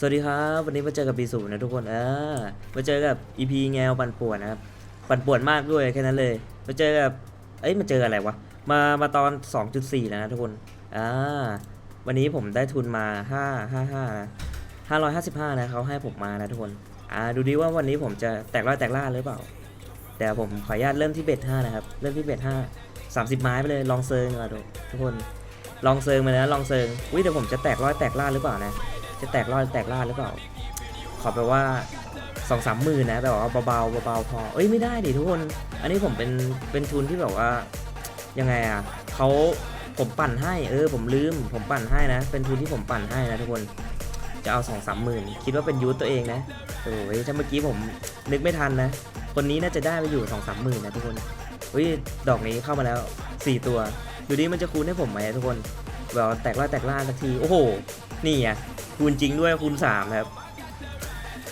สวัสดีครับ วันนี้มาเจอกับปีสูนะทุกคนเออมาเจอกับ EP แงวปั่นป่วนนะครับปั่นป่วนมากด้วยแค่นั้นเลย มาเจอกับเอ้ยมาเจออะไรวะมามาตอน 2.4 แล้วนะทุกคนอ่าวันนี้ผมได้ทุนมา 5 5 5นะ555นะเขาให้ผมมานะทุกคนอ่าดูดีว่าวันนี้ผมจะแตกร้อยแตกล่าหรือเปล่าแต่ผมขออนุญาตเริ่มที่เบ็ด5นะครับเริ่มที่เบ็ด5 30 ไม้ไปเลยลองเซิงก่อนทุกคนลองเซิงมานะลองเซิงอุ้ยเดี๋ยวผมจะแตกร้อยแตกล่าหรือเปล่านะ จะแตกรอดแตกลาดหรือเปล่า ขอแปลว่าสองสามหมื่นนะแบบว่าเบาๆเบาๆพอ เอ้ยไม่ได้ดิทุกคน อันนี้ผมเป็นเป็นทุนที่แบบว่ายังไงอะเขาผมปั่นให้เออ ผมลืม ผมปั่นให้นะ เป็นทุนที่ผมปั่นให้นะทุกคนจะเอาสองสามหมื่นคิดว่าเป็นยูทตัวเองนะโอ้ยถ้าเมื่อกี้ผมนึกไม่ทันนะคนนี้น่าจะได้ไปอยู่สองสามหมื่นนะทุกคนเฮ้ยดอกนี้เข้ามาแล้วสี่ตัว ดูดิมันจะคูณให้ผมไหมทุกคนแบบว่าแตกล่าแตกล่าสักที โอ้โห นี่ไงคูณจริงด้วยคูณ3ครับ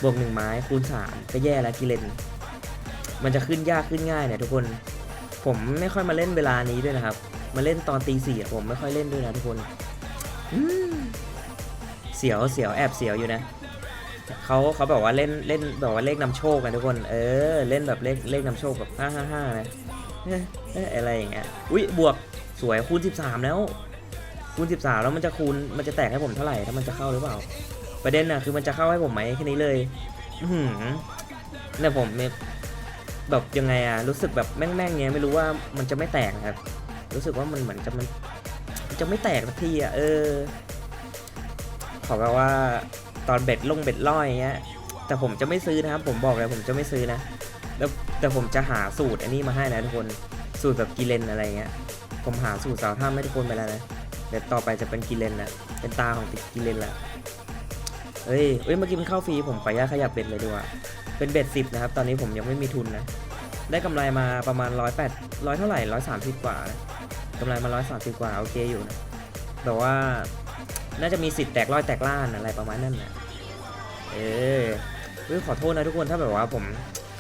บวกหนึ่งไม้คูณ3ก็แย่แล้วกิเลน มันจะขึ้นยากขึ้นง่ายเนี่ยทุกคน ผมไม่ค่อยมาเล่นเวลานี้ด้วยนะครับ มาเล่นตอนตีสี่ผมไม่ค่อยเล่นด้วยนะทุกคนเสียวเสียวแอบเสียวอยู่นะเขาเขาบอกว่าเล่นเล่นแบบว่าเลขนำโชคกันทุกคน เออ เล่นแบบเลขเลขนำโชคแบบห้าห้าห้านะเอ๊ะเอ๊ะอะไรอย่างเงี้ย อุ้ยบวก สวยคูณ 13 แล้วคูณ 13 แล้วมันจะคูณมันจะแตกให้ผมเท่าไหร่ถ้ามันจะเข้าหรือเปล่า ประเด็นน่ะคือมันจะเข้าให้ผมไหมแค่นี้เลยหือเนี่ยผมแบบยังไงอะรู้สึกแบบแม่งๆเงี้ยไม่รู้ว่ามันจะไม่แตกครับ รู้สึกว่ามันเหมือนจะมันจะไม่แตกสักทีอะเออ ขอแบบว่าตอนเบ็ดลงเบ็ดล่อยเงี้ยแต่ผมจะไม่ซื้อนะครับ ผมบอกเลยผมจะไม่ซื้อนะ แล้วแต่ผมจะหาสูตรอันนี้มาให้นะทุกคนสูตรแบบกิเลนอะไรเงี้ย ผมหาสูตรสาวท่าให้ทุกคนไปแล้วนะเดี๋ยวต่อไปจะเป็นกิเลนละเป็นตาของติดกิเลนละเฮ้ยเฮ้ยเมื่อกี้มันเข้าฟรีผมขออนุญาตขยับเบ็ดเลยดีกว่าเป็นเบ็ดสิบนะครับ ตอนนี้ผมยังไม่มีทุนนะ ได้กำไรมาประมาณร้อยแปดร้อยเท่าไหร่ร้อยสามสิบกว่านะกำไรมาร้อยสามสิบกว่าโอเคอยู่นะแต่ว่าน่าจะมีสิทธิ์แตกร้อยแตกล้านอะไรประมาณนั้นนะเออเฮ้ยขอโทษนะทุกคนถ้าแบบว่าผม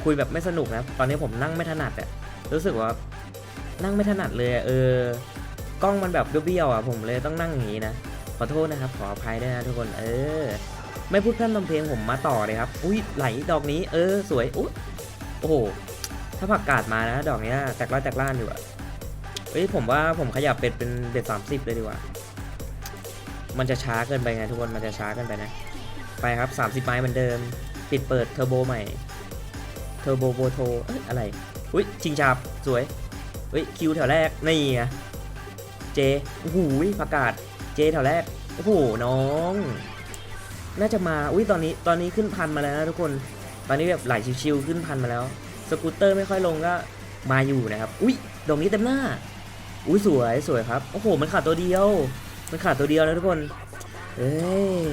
คุยแบบไม่สนุกนะ ตอนนี้ผมนั่งไม่ถนัดอะรู้สึกว่า นั่งไม่ถนัดเลยเออกล้องมันแบบเบี้ยวๆอะผมเลยต้องนั่งอย่างนี้นะขอโทษนะครับขออภัยด้วยนะทุกคนเออ ไม่พูดพร่ำทำเพลงผมมาต่อเลยครับ อุ้ยไหลดอกนี้ เออสวยอุ้ยโอ้โหถ้าผักกาดมานะ ดอกเนี้ยแตกร้อยแตกล้านอยู่อะเอ้ยผมว่าผมขยับเป็ดเป็นเบ็ดสามสิบเลยดีกว่า มันจะช้าเกินไปไงทุกคนมันจะช้าเกินไปนะ ไปครับ30ไม้เหมือนเดิม ปิดเปิดเทอร์โบใหม่ เทอร์โบโบโทเอ้ยอะไร อุ้ยชิงชับสวย ฮ้ยคิวแถวแรกนี่ไงเจโอ้โหประกาศเจแถวแรกโอ้โหน้อง น่าจะมาอุ้ยตอนนี้ตอนนี้ขึ้นพันมาแล้วนะทุกคน ตอนนี้แบบไหลชิวๆขึ้นพันมาแล้ว สกูตเตอร์ไม่ค่อยลงก็มาอยู่นะครับ อุ้ยดอกนี้เต็มหน้า อุ้ยสวยสวยครับโอ้โหมันขาดตัวเดียว มันขาดตัวเดียวนะทุกคนเอ้ย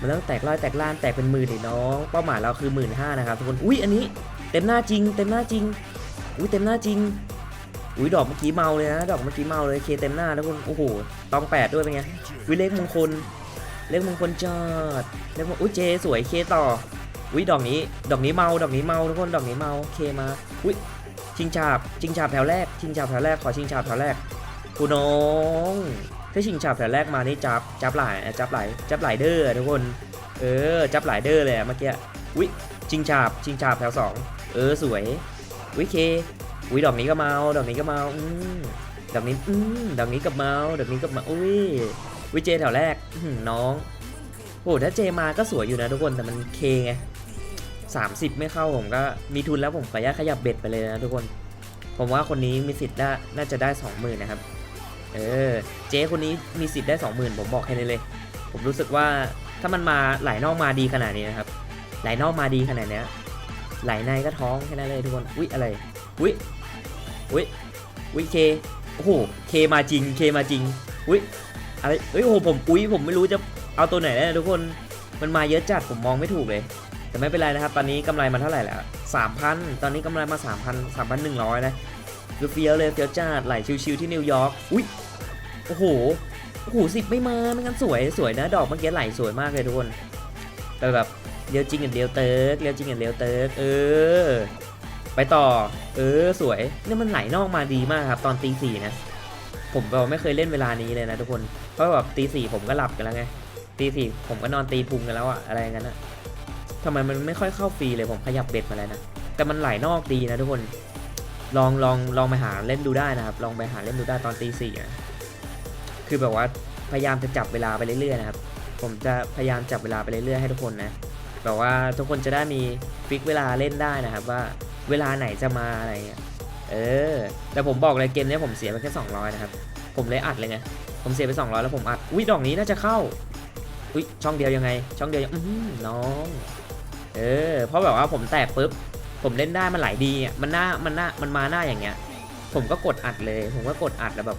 มันต้องแตกร้อยแตกล้านแตกเป็นหมื่นดิน้องเป้าหมายเราคือหมื่นห้านะครับทุกคนอุ้ยอันนี้เต็มหน้าจริง เต็มหน้าจริงอุ้ยเต็มหน้าจริง อุ้ยดอกเมื่อกี้เมาเลยนะ ดอกเมื่อกี้เมาเลยเคเต็มหน้าแล้วคุณโอ้โหตองแปดด้วยเป็นไงวิเลขมงคลเลขมงคลจอดเลขมงอุ้ยเจสวยเคต่ออุ้ยดอกนี้ ดอกนี้เมาดอกนี้เมาทุกคนดอกนี้เมาเคมาอุ้ยชิงฉาบชิงฉาบแถวแรกชิงฉาบแถวแรกขอชิงฉาบแถวแรกคุณน้องถ้าชิงฉาบแถวแรกมานี่จับจับหลายจับหลายจับหลายเด้อทุกคน เออจับหลายเด้อเลยเมื่อกี้อุ้ยชิงฉาบชิงฉาบแถวสองเออสวยอุ้ยเค อุ้ยดอกนี้ก็เมาดอกนี้ก็เมาอืมดอกนี้อืมดอกนี้กับเมาดอกนี้กับเมาอุ้ยวิเจแถวแรกอื้อหือน้องโหถ้าเจมาก็สวยอยู่นะทุกคนแต่มันเคไงสามสิบไม่เข้าผมก็มีทุนแล้วผมขออนุญาตขยับเบ็ดไปเลยนะทุกคน ผมว่าคนนี้มีสิทธิ์ได้น่าจะได้สองหมื่นนะครับ เออเจคนนี้มีสิทธิ์ได้สองหมื่นผมบอกแค่นี้เลย ผมรู้สึกว่าถ้ามันมาไหลนอกมาดีขนาดนี้นะครับ ไหลนอกมาดีขนาดนี้ไหลในก็ท้องแค่นั้นเลยทุกคน อุ๊ยอะไร อุ๊ย อุ๊ยอุ๊ยเคโอ้โหเคมาจริงเคมาจริงอุ๊ยอะไรเอ้ยโอ้โหผมอุ๊ยผมไม่รู้จะเอาตัวไหนแล้วนะทุกคนมันมาเยอะจัดผมมองไม่ถูกเลย แต่ไม่เป็นไรนะครับ ตอนนี้กำไรมาเท่าไหร่แล้วสามพันตอนนี้กำไรมาสามพันสามพันหนึ่งร้อยนะคือเฟี้ยวเลยเฟี้ยวจัดไหลชิวๆที่นิวยอร์กอุ๊ยโอ้โหโอ้โหสิบไม่มาไม่งั้นสวยสวยนะดอกเมื่อกี้ไหลสวยมากเลยทุกคนแต่แบบเลี้ยวจริงกับเลี้ยวเติร์กเลี้ยวจริงกับเลี้ยวเติร์กเออ ไปต่อ เออสวยเนี่ยมันไหลนอกมาดีมากครับ ตอนตีสี่นะ ผมแบบไม่เคยเล่นเวลานี้เลยนะทุกคนเพราะแบบตีสี่ผมก็หลับกันแล้วไงตีสี่ผมก็นอนตีพุงกันแล้วอะอะไรอย่างนั้นอะทำไมมันไม่ค่อยเข้าฟรีเลยผมขยับเบ็ดมาแล้วนะแต่มันไหลนอกดีนะทุกคน ลองลองลองไปหาเล่นดูได้นะครับ ลองไปหาเล่นดูได้ตอนตีสี่นะคือแบบว่าพยายามจะจับเวลาไปเรื่อยๆนะครับ ผมจะพยายามจับเวลาไปเรื่อยๆให้ทุกคนนะแบบว่าทุกคนจะได้มีฟิกเวลาเล่นได้นะครับว่า เวลาไหนจะมาอะไรเงี้ยเออ แต่ผมบอกเลยเกมนี้ผมเสียไปแค่ 200 นะครับ ผมเลยอัดเลยไง ผมเสียไป 200 แล้วผมอัด อุ้ยดอกนี้น่าจะเข้า อุ้ยช่องเดียวยังไง ช่องเดียวยังน้อง เออ เพราะแบบว่าผมแตกปุ๊บ ผมเล่นได้มันไหลดีอะ มันหน้า มันหน้า มันมาหน้าอย่างเงี้ย ผมก็กดอัดเลย ผมก็กดอัดแล้วแบบ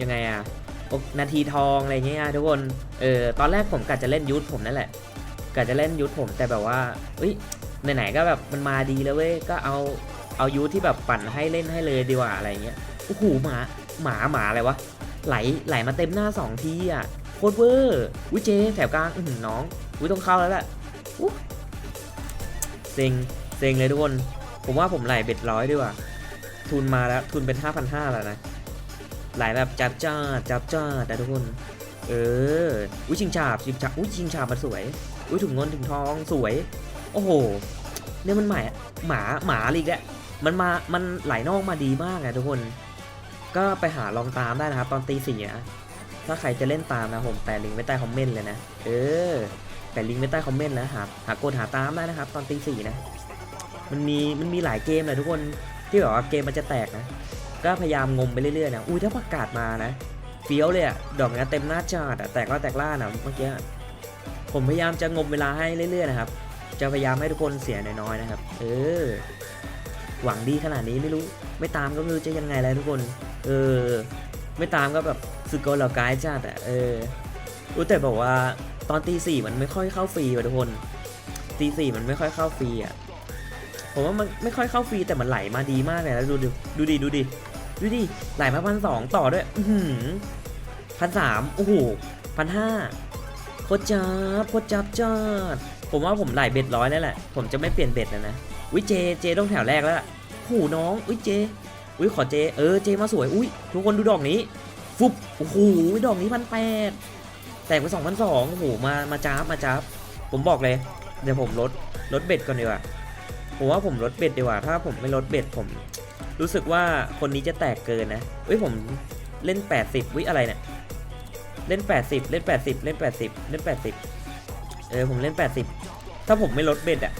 ยังไงอะโอ้นาทีทองอะไรเงี้ยทุกคน เออ ตอนแรกผมกะจะเล่นยุทธผมนั่นแหละกะจะเล่นยุทธผมแต่แบบว่าเอ้ย ไหนๆก็แบบมันมาดีแล้วเว้ยก็เอาเอายุที่แบบปั่นให้เล่นให้เลยดีกว่าอะไรเงี้ยโอ้โหหมาหมาหมาอะไรวะไหลไหลมาเต็มหน้าสองทีอะโคตรเวอร์วิเจแถวกลางอือหือน้องวิต้องเข้าแล้วแหละอุ๊ยเซ็งเซ็งเลยทุกคน ผมว่าผมไหลเบ็ดร้อยดีกว่า ทุนมาแล้วทุนเป็น 5,500แล้วนะไหลแบบจับจ้าจับจ้าแต่ทุกคน เอออุ้ยชิงฉาบชิงฉาบอุ้ยชิงฉาบมันสวยอุ้ยถุงเงินถุงทองสวย โอ้โหเนี่ยมันหมายหมาหมาลีกอะมันมามันไหลนอกมาดีมากอะทุกคน ก็ไปหาลองตามได้นะครับ ตอนตีสี่อะถ้าใครจะเล่นตามนะผมแปะลิงก์ไว้ใต้คอมเมนต์เลยนะเออแปะลิงก์ไว้ใต้คอมเมนต์นะหาหากดหาตามได้นะครับ ตอนตีสี่นะมันมีมันมีหลายเกมเลยทุกคนที่แบบว่าเกมมันจะแตกนะก็พยายามงมไปเรื่อยๆนะอุ้ยถ้าประกาศมานะเฟี้ยวเลยอะดอกนี้เต็มหน้าจอดแตกล่าแตกล่านะเมื่อกี้ผมพยายามจะงมเวลาให้เรื่อยๆนะครับ จะพยายามให้ทุกคนเสียน้อยๆนะครับ เออ หวังดีขนาดนี้ไม่รู้ ไม่ตามก็ไม่รู้จะยังไงแล้วทุกคน เออ ไม่ตามก็แบบสึกโกนเหล่ากายจัดอะเออรู้แต่บอกว่าตอนตีสี่มันไม่ค่อยเข้าฟรีว่ะทุกคนตีสี่มันไม่ค่อยเข้าฟรีอะผมว่ามันไม่ค่อยเข้าฟรีแต่มันไหลมาดีมากเลยนะดูดิดูดิดูดิดูดิไหลมาพันสองต่อด้วยอืพันสามโอ้โหพันห้าโคตรจับโคตรจับจัด ผมว่าผมไหลเบ็ดร้อยแล้วแหละ ผมจะไม่เปลี่ยนเบ็ดแล้วนะวิเจ เจต้องแถวแรกแล้วล่ะหูน้องวิเจวิขอเจ เออ เจมาสวย อุ้ยทุกคนดูดอกนี้ ฟุบ โอ้โห ดอกนี้พันแปดแตกไปสองพันสองโอ้โห มา มาจ้าบมาจ้าบผมบอกเลย เดี๋ยวผมลด ลดเบ็ดก่อนดีกว่า ผมว่าผมลดเบ็ดดีกว่า ถ้าผมไม่ลดเบ็ดผม รู้สึกว่าคนนี้จะแตกเกินนะเอ้ยผมเล่น 80วิอะไรเนี่ย เล่น 80 เล่น 80 เล่น 80 เล่น 80เออผมเล่น 80 ถ้าผมไม่ลดเบ็ดอะ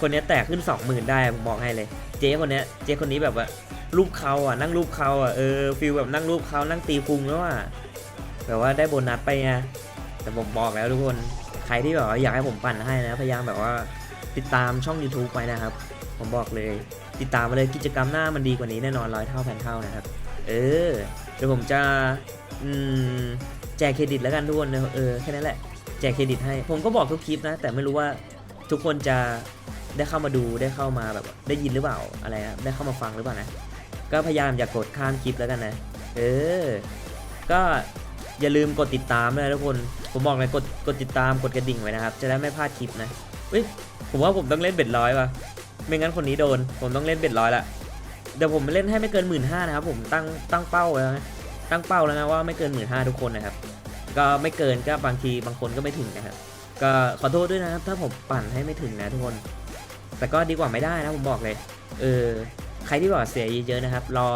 คนนี้แตกขึ้น 20,000 ได้ผมบอกให้เลย เจ๊คนนี้เจ๊คนนี้แบบว่ารูปเขาอะนั่งรูปเขาอะเออฟิลแบบนั่งรูปเขานั่งตีพุงแล้วอะแบบว่าได้โบนัสไปไงแต่ผมบอกแล้วทุกคนใครที่แบบว่าอยากให้ผมปั่นให้นะพยายามแบบว่าติดตามช่อง YouTube ไปนะครับ ผมบอกเลย ติดตามมาเลยกิจกรรมหน้ามันดีกว่านี้แน่นอนร้อยเท่าพันเท่านะครับ เออเดี๋ยวผมจะอืมแจกเครดิตแล้วกันทุกคนเออแค่นั้นแหละ แจกเครดิตให้ ผมก็บอกทุกคลิปนะ แต่ไม่รู้ว่าทุกคนจะได้เข้ามาดูได้เข้ามาแบบได้ยินหรือเปล่าอะไรนะได้เข้ามาฟังหรือเปล่านะ ก็พยายามอย่ากกดข้ามคลิปแล้วกันนะ เออ ก็อย่าลืมกดติดตามด้วยนะทุกคน ผมบอกเลยกดกดติดตามกดกระดิ่งไว้นะครับ จะได้ไม่พลาดคลิปนะเฮ้ยผมว่าผมต้องเล่นเบ็ดร้อยว่ะไม่งั้นคนนี้โดน ผมต้องเล่นเบ็ดร้อยละเดี๋ยวผมเล่นให้ไม่เกินหมื่นห้านะครับผมตั้งตั้งเป้าแล้วนะตั้งเป้าแล้วนะว่าไม่เกินหมื่นห้าทุกคนนะครับ ก็ไม่เกินก็บางทีบางคนก็ไม่ถึงนะครับก็ขอโทษด้วยนะครับ ถ้าผมปั่นให้ไม่ถึงนะทุกคน แต่ก็ดีกว่าไม่ได้นะผมบอกเลยเออใครที่บอกเสียเยอะๆนะครับ รอ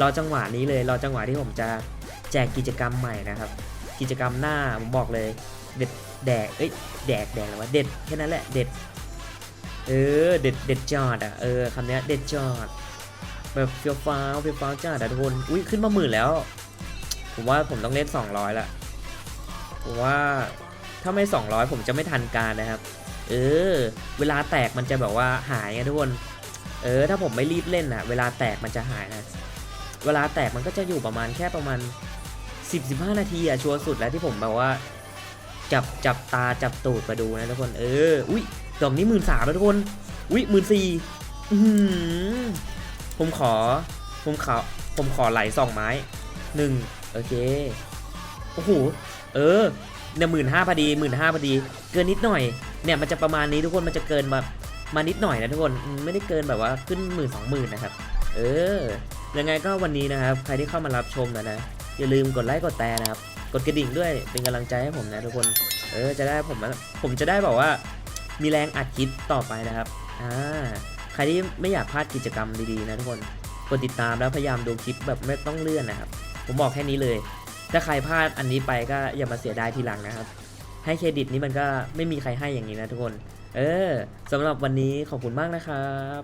รอจังหวะนี้เลย รอจังหวะที่ผมจะแจกกิจกรรมใหม่นะครับ กิจกรรมหน้าผมบอกเลย เด็ดแดกเอ้ยแดกแดกหรือว่าเด็ดแค่นั้นแหละเด็ดเออเด็ดเด็ดจอดอะเออคำนี้เด็ดจอดแบบเฟี้ยวฟ้าวเฟี้ยวฟ้าวจ้าแต่ทุกคนอุ้ยขึ้นมาหมื่นแล้ว ผมว่าผมต้องเล่น200ละ ผมว่าถ้าไม่ 200 ผมจะไม่ทันการนะครับ เออ เวลาแตกมันจะแบบว่าหายไงทุกคน เออ ถ้าผมไม่รีบเล่นอะเวลาแตกมันจะหายนะ เวลาแตกมันก็จะอยู่ประมาณแค่ประมาณ 10-15 นาทีอะชัวร์สุดแล้วที่ผมแบบว่า จับจับตาจับตูดมาดูนะทุกคน เออ อุ้ยดอกนี้หมื่นสามแล้วทุกคน อุ้ยหมื่นสี่ผมขอ ผมขอ ผมขอไหลสองไม้หนึ่งโอเค โอ้โห เออเนี่ยหมื่นห้าพอดีหมื่นห้าพอดี เกินนิดหน่อยเนี่ยมันจะประมาณนี้ทุกคนมันจะเกินมามานิดหน่อยนะทุกคนไม่ได้เกินแบบว่าขึ้นหมื่นสองหมื่นนะครับ เออยังไงก็วันนี้นะครับ ใครที่เข้ามารับชมนะนะอย่าลืมกดไลค์กดแชร์นะครับ กดกระดิ่งด้วยเป็นกำลังใจให้ผมนะทุกคน เออจะได้ผมผมจะได้บอกว่า มีแรงอัดคลิปต่อไปนะครับอ่าใครที่ไม่อยากพลาดกิจกรรมดีๆนะทุกคนกดติดตามแล้วพยายามดูคลิปแบบไม่ต้องเลื่อนนะครับ ผมบอกแค่นี้เลย ถ้าใครพลาดอันนี้ไปก็อย่ามาเสียดายทีหลังนะครับ ให้เครดิตนี้มันก็ไม่มีใครให้อย่างนี้นะทุกคน เออสำหรับวันนี้ขอบคุณมากนะครับ